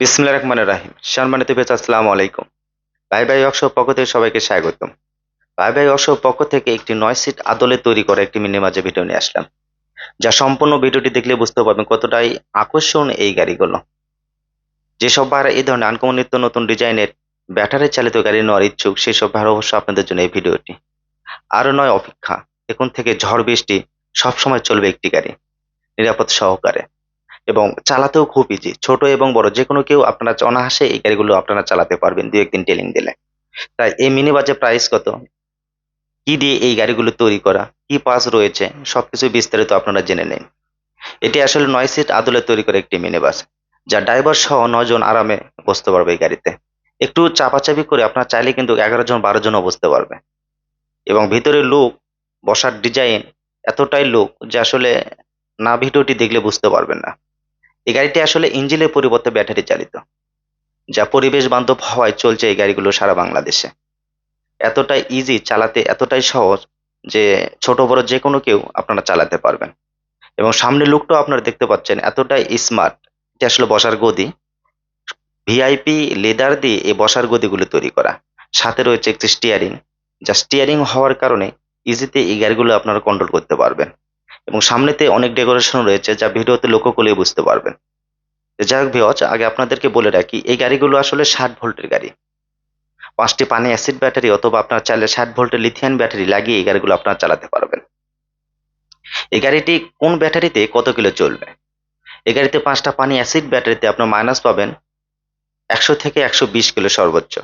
বিসমিল্লাহ রহমান রাহিম। সম্মানিত বেচ আসসালামু আলাইকুম। ভাই ভাই ওয়ার্কশপ পক্ষ থেকে সবাইকে স্বাগতম। ভাই ভাই ওয়ার্কশপ পক্ষ থেকে একটি নয় সিট আদলে তৈরি করা একটি মিনি মাঝে ভিডিও নিয়ে আসলাম, যা সম্পূর্ণ ভিডিওটি দেখলে বুঝতে পারবেন কতটাই আকর্ষণ এই গাড়িগুলো। যেসব ভাইরা এই ধরনের আনকমন নিত্য নতুন ডিজাইনের ব্যাটারি চালিত গাড়ি নেওয়ার ইচ্ছুক, সেই সব ভাইরা অবশ্য আপনাদের জন্য এই ভিডিওটি। আরও নয়, অপেক্ষা। এখন থেকে ঝড় বৃষ্টি সবসময় চলবে একটি গাড়ি, নিরাপদ সহকারে। এবং চালাতেও খুব ইজি ছোট এবং বড় যে কোনো কেউ আপনারা অনাহাসে এই গাড়িগুলো আপনারা চালাতে পারবেন দু একদিন টেলিং দিলে। তাই এই মিনি বাজে প্রাইস কত? কি দিয়ে এই গাড়িগুলো তৈরি করা? কি পাস রয়েছে? সবকিছু বিস্তারিত আপনারা জেনে নিন। এটি আসলে নয় সিট আদলে তৈরি করে একটি মিনি বাস যা ড্রাইভার সহ নজন আরামে বসতে পারবে এই গাড়িতে। একটু চাপাচাপি করে আপনার চাইলে কিন্তু এগারো জন, বারো জনও বসতে পারবে। এবং ভিতরে লুক বসার ডিজাইন এতটাই লুক যে আসলে না ভিডিওটি দেখলে বুঝতে পারবেন না। এই গাড়িটি আসলে ইঞ্জিনের পরিবর্তে ব্যাটারি চালিত, যা পরিবেশ বান্ধব হওয়ায় চলছে এই গাড়িগুলো সারা বাংলাদেশে। এতটাই ইজি চালাতে এতটাই সহজ যে ছোট, বড় যে কোনো কেউ আপনারা চালাতে পারবেন। এবং সামনের লুকটাও আপনারা দেখতে পাচ্ছেন, এতটাই স্মার্ট এটা আসলে বসার গদি ভিআইপি লেদার দিয়ে এই বসার গদিগুলো তৈরি করা। সাথে রয়েছে একটি স্টিয়ারিং যা স্টিয়ারিং হওয়ার কারণে ইজিতে এই গাড়িগুলো আপনারা কন্ট্রোল করতে পারবেন। এবং সামনেতে অনেক ডেকোরেশন রয়েছে যা ভিডিওতে লক্ষ্য করলে বুঝতে পারবেন। যাই হোক ভিওজ আগে আপনাদেরকে বলে রাখি, এই গাড়িগুলো আসলে ষাট ভোল্টের গাড়ি। পাঁচটি পানি অ্যাসিড ব্যাটারি অথবা আপনার চাইলে ষাট ভোল্টের লিথিয়ান ব্যাটারি লাগিয়ে এই গাড়িগুলো আপনারা চালাতে পারবেন। এই গাড়িটি কোন ব্যাটারিতে কত কিলো চলবে? এই গাড়িতে পাঁচটা পানি অ্যাসিড ব্যাটারিতে আপনার মাইনাস পাবেন একশো থেকে একশো বিশ কিলো সর্বোচ্চ।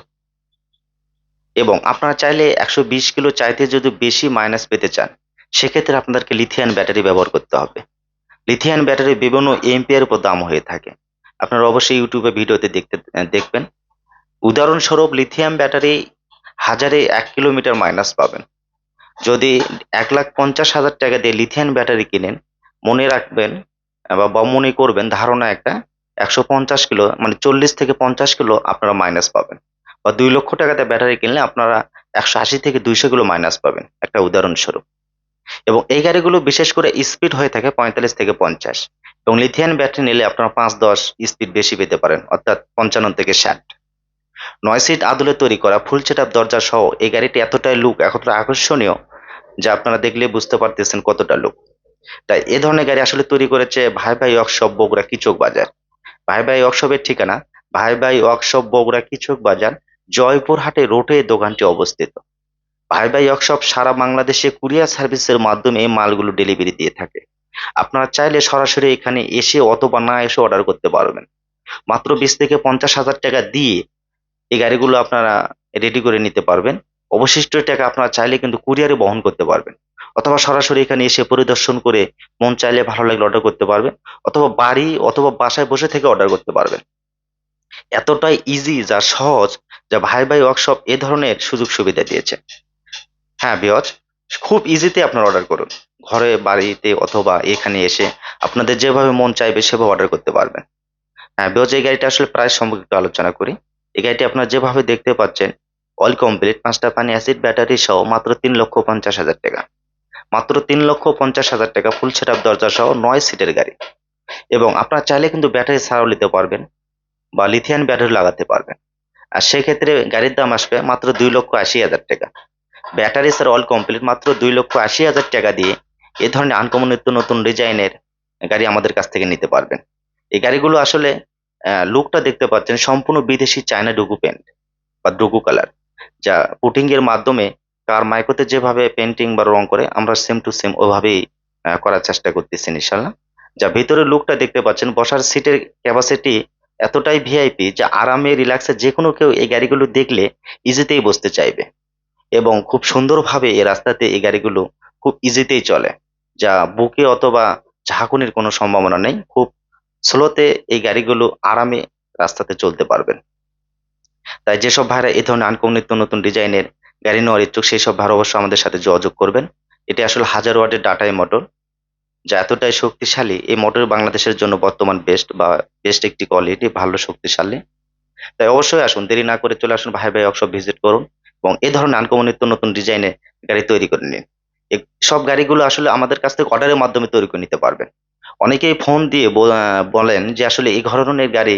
এবং আপনারা চাইলে একশো বিশ কিলো চাইতে যদি বেশি মাইনাস পেতে চান সেক্ষেত্রে আপনাদেরকে লিথিয়ান ব্যাটারি ব্যবহার করতে হবে। লিথিয়ান ব্যাটারি বিভিন্ন এমপিয়ার উপর দাম হয়ে থাকে। আপনারা অবশ্যই ইউটিউবে ভিডিওতে দেখতে, দেখবেন। উদাহরণস্বরূপ লিথিয়াম ব্যাটারি হাজারে এক কিলোমিটার মাইনাস পাবেন। যদি এক লাখ পঞ্চাশ হাজার টাকা দিয়ে লিথিয়াম ব্যাটারি কিনেন, মনে রাখবেন বা মনে করবেন ধারণা একটা, একশো পঞ্চাশ কিলো মানে চল্লিশ থেকে পঞ্চাশ কিলো আপনারা মাইনাস পাবেন। বা দুই লক্ষ টাকাতে ব্যাটারি কিনলে আপনারা একশো আশি থেকে দুইশো কিলো মাইনাস পাবেন। একটা উদাহরণস্বরূপ। এবং এই গাড়িগুলো বিশেষ করে স্পিড হয়ে থাকে পঁয়তাল্লিশ থেকে পঞ্চাশ। এবং লিথিয়ান ব্যাটারি নিলে আপনারা পাঁচ, দশ স্পিড বেশি পেতে পারেন, অর্থাৎ পঞ্চান্ন থেকে ষাট। নয় সিট আদলে তৈরি করা ফুল সেট দরজা সহ এই গাড়িটি এতটাই লুক এতটা আকর্ষণীয় যা আপনারা দেখলে বুঝতে পারতেছেন কতটা লুক তাই এ ধরনের গাড়ি আসলে তৈরি করেছে ভাই ভাই ওয়ার্কশপ বগুড়া কিচক বাজার। ভাই ভাই ওয়ার্কশপের ঠিকানা ভাই ভাই ওয়ার্কশপ বগুড়া কিচক বাজার, জয়পুরহাটে রোডে দোকানটি অবস্থিত। ভাই ওয়ার্কশপ সারা বাংলাদেশে কুরিয়ার সার্ভিসের মাধ্যমে মালগুলো ডেলিভারি দিয়ে থাকে। আপনারা চাইলে সরাসরি এখানে এসে অথবা না এসে অর্ডার করতে পারবেন। মাত্র বিশ থেকে পঞ্চাশ হাজার টাকা দিয়ে এই গাড়িগুলো আপনারা রেডি করে নিতে পারবেন। অবশিষ্ট টাকা আপনারা চাইলে কিন্তু কুরিয়ারে বহন করতে পারবেন। অথবা সরাসরি এখানে এসে পরিদর্শন করে মন চাইলে ভালো লাগলে অর্ডার করতে পারবেন। অথবা বাড়ি অথবা বাসায় বসে থেকে অর্ডার করতে পারবেন। এতটাই ইজি যা সহজ যা ভাই ভাই ওয়ার্কশপ এ ধরনের সুযোগ সুবিধা দিয়েছে। হ্যাঁ বিয়জ, খুব ইজিতে আপনারা অর্ডার করুন। ঘরে, বাড়িতে অথবা এখানে এসে আপনাদের যেভাবে মন চাইবে সেভাবে অর্ডার করতে পারবেন। হ্যাঁ বিয়জ, এই গাড়িটা আসলে প্রায় সম্পর্কে একটু আলোচনা করি। এই গাড়িটি আপনারা যেভাবে দেখতে পাচ্ছেন অল কমপ্লিট পাঁচটা পানি অ্যাসিড ব্যাটারি সহ মাত্র তিন লক্ষ পঞ্চাশ হাজার টাকা। মাত্র তিন লক্ষ পঞ্চাশ হাজার টাকা ফুল সেট আপ দরজা সহ নয় সিটের গাড়ি। এবং আপনারা চাইলে কিন্তু ব্যাটারি ছাড়াও নিতে পারবেন বা লিথিয়ান ব্যাটারি লাগাতে পারবেন। আর সেক্ষেত্রে গাড়ির দাম আসবে মাত্র দুই লক্ষ আশি হাজার টাকা। ব্যাটারি স্যার অল কমপ্লিট, মাত্র দুই লক্ষ আশি হাজার টাকা দিয়ে এ ধরনের আনকমন নিত্য নতুন ডিজাইনের গাড়ি আমাদের কাছ থেকে নিতে পারবেন। এই গাড়িগুলো আসলে লুকটা দেখতে পাচ্ছেন সম্পূর্ণ বিদেশি চায়না ডুগু পেন্ট বা ডুগু কালার যা পুটিং এর মাধ্যমে কার মাইকোতে যেভাবে পেন্টিং বা রং করে, আমরা সেম টু সেম ওভাবেই করার চেষ্টা করতেছি ইনশাল্লাহ যা ভেতরের লুকটা দেখতে পাচ্ছেন, বসার সিটের ক্যাপাসিটি এতটাই ভিআইপি যে আরামে রিল্যাক্সে যে কোনো কেউ এই গাড়িগুলো দেখলে ইজিতেই বসতে চাইবে। এবং খুব সুন্দরভাবে এই রাস্তাতে এই গাড়িগুলো খুব ইজিতেই চলে, যা বুকে অথবা ঝাঁকুনির কোনো সম্ভাবনা নেই। খুব স্লোতে এই গাড়িগুলো আরামে রাস্তাতে চলতে পারবেন। তাই যেসব ভাইরা এই ধরনের আনকমন নিত্য নতুন ডিজাইনের গাড়ি নেওয়ার ইচ্ছুক, সেই সব ভাইরা অবশ্যই আমাদের সাথে যোগাযোগ করবেন। এটি আসলে হাজার ওয়াটের ডাটাই মোটর যা এতটাই শক্তিশালী, এই মোটর বাংলাদেশের জন্য বর্তমান বেস্ট বা বেস্ট একটি কোয়ালিটি ভালো শক্তিশালী। তাই অবশ্যই আসুন, দেরি না করে চলে আসুন ভাই ভাই ওয়ার্কশপ ভিজিট করুন। এবং এ ধরনের আনকমন নিত্য নতুন ডিজাইনে গাড়ি তৈরি করে নিন। সব গাড়িগুলো আসলে আমাদের কাছ থেকে অর্ডারের মাধ্যমে তৈরি করে নিতে পারবেন। অনেকেই ফোন দিয়ে বলেন যে আসলে এই ধরনের গাড়ি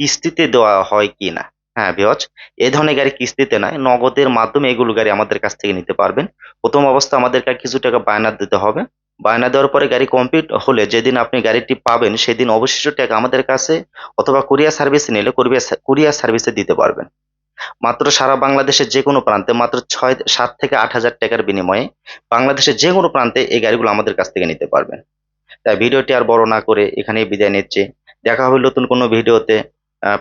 কিস্তিতে দেওয়া হয় কি না? হ্যাঁ বিহজ এই ধরনের গাড়ি কিস্তিতে নয়, নগদের মাধ্যমে এগুলো গাড়ি আমাদের কাছ থেকে নিতে পারবেন। প্রথম অবস্থা আমাদেরকে কিছু টাকা বায়না দিতে হবে। বায়না দেওয়ার পরে গাড়ি কমপ্লিট হলে যেদিন আপনি গাড়িটি পাবেন, সেদিন অবশিষ্ট টাকা আমাদের কাছে অথবা কুরিয়ার সার্ভিসে নিলে কুরিয়ার সার্ভিসে দিতে পারবেন। মাত্র সারা বাংলাদেশের যে কোনো প্রান্তে মাত্র ছয়, সাত থেকে আট হাজার টাকার বিনিময়ে বাংলাদেশের যে কোনো প্রান্তে এই গাড়িগুলো আমাদের কাছ থেকে নিতে পারবেন। তাই ভিডিওটি আর বড় না করে এখানেই বিদায় নিচ্ছি। দেখা হবে নতুন কোনো ভিডিওতে।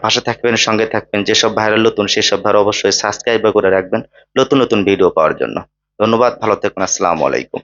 পাশে থাকবেন, সঙ্গে থাকবেন। যেসব ভাইরাল নতুন, সেসব ভাইরাল অবশ্যই সাবস্ক্রাইব করে রাখবেন নতুন নতুন ভিডিও পাওয়ার জন্য। ধন্যবাদ, ভালো থাকুন, আসসালামু আলাইকুম।